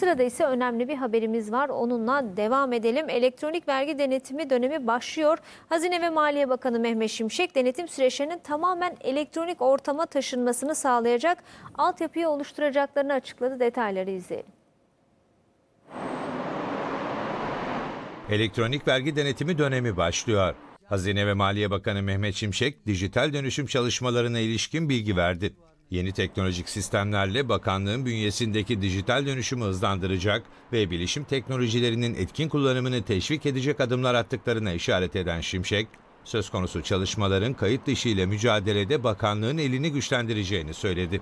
Sırada ise önemli bir haberimiz var. Onunla devam edelim. Elektronik vergi denetimi dönemi başlıyor. Hazine ve Maliye Bakanı Mehmet Şimşek denetim süreçlerinin tamamen elektronik ortama taşınmasını sağlayacak altyapıyı oluşturacaklarını açıkladı. Detayları izleyelim. Elektronik vergi denetimi dönemi başlıyor. Hazine ve Maliye Bakanı Mehmet Şimşek, dijital dönüşüm çalışmalarına ilişkin bilgi verdi. Yeni teknolojik sistemlerle bakanlığın bünyesindeki dijital dönüşümü hızlandıracak ve bilişim teknolojilerinin etkin kullanımını teşvik edecek adımlar attıklarına işaret eden Şimşek, söz konusu çalışmaların kayıt dışı ile mücadelede bakanlığın elini güçlendireceğini söyledi.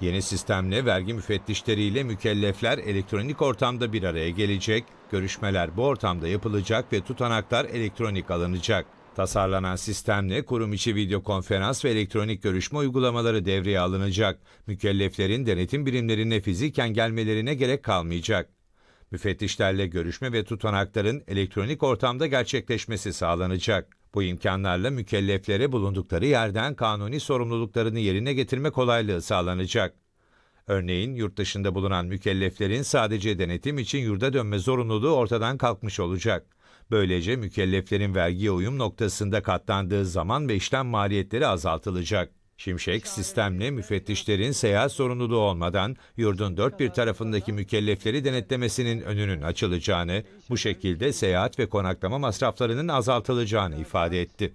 Yeni sistemle vergi müfettişleriyle mükellefler elektronik ortamda bir araya gelecek, görüşmeler bu ortamda yapılacak ve tutanaklar elektronik alınacak. Tasarlanan sistemle kurum içi video konferans ve elektronik görüşme uygulamaları devreye alınacak. Mükelleflerin denetim birimlerine fiziken gelmelerine gerek kalmayacak. Müfettişlerle görüşme ve tutanakların elektronik ortamda gerçekleşmesi sağlanacak. Bu imkanlarla mükelleflere bulundukları yerden kanuni sorumluluklarını yerine getirme kolaylığı sağlanacak. Örneğin yurt dışında bulunan mükelleflerin sadece denetim için yurda dönme zorunluluğu ortadan kalkmış olacak. Böylece mükelleflerin vergiye uyum noktasında katlandığı zaman ve işlem maliyetleri azaltılacak. Şimşek, sistemle müfettişlerin seyahat sorumluluğu olmadan yurdun dört bir tarafındaki mükellefleri denetlemesinin önünün açılacağını, bu şekilde seyahat ve konaklama masraflarının azaltılacağını ifade etti.